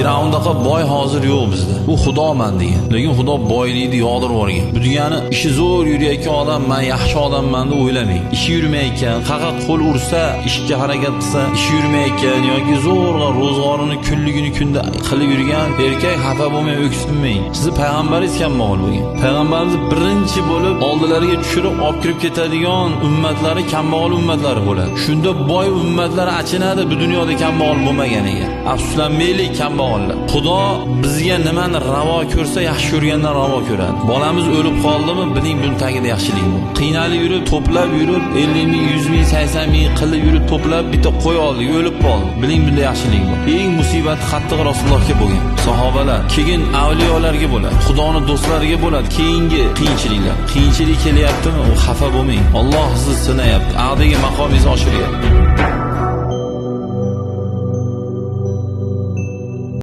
fir'avndaqa boy hozir yo'q bizda. U xudoman degan. Lekin xudo boylikni yog'dirib yuborgan. Bu degani ishi zo'r yurayotgan odam men yaxshi odamman deb o'ylamang. Ishi yurmayotgan, faqat qo'l ursa, ishga harakat qilsa, ishi yurmayotgan yoki zo'rg'a ro'zg'orini kunligini kunda qilib yurgan erkak xafa bo'lmay o'ksinmang. Sizni payg'ambaringiz kambag'al bo'lgan. Payg'ambarimiz birinchi bo'lib oldilariga tushirib olib kirib ketadigan ummatlari kambag'al ummatlari bo'ladi. Shunda boy ummatlar achinadi bu dunyoda kambag'al bo'lmaganiga. Afsuslanmaylik savol Xudo bizga nimani ravo ko'rsa yaxshi ko'rgandan ravo ko'radi. Bolamiz o'lib qoldimi, biling buni tagida yaxshilik bor. Qiynalib yurib, to'plab yurib, 50 ming, 100 ming, 80 ming qilib yurib to'plab bitta qo'y oldik, o'lib qoldi. Biling bunda yaxshilik bor. Eng musibat qattiq Rasulullohga bo'lgan. Sahobalar, keyin avliyolarga bo'ladi. Xudoni do'stlariga bo'ladi. Keyingi qiyinchiliklar. Qiyinchilik kelyaptimi, u xafa bo'lmang. Alloh sizni sinayapti. Aqdagi maqomingizni oshiryapti.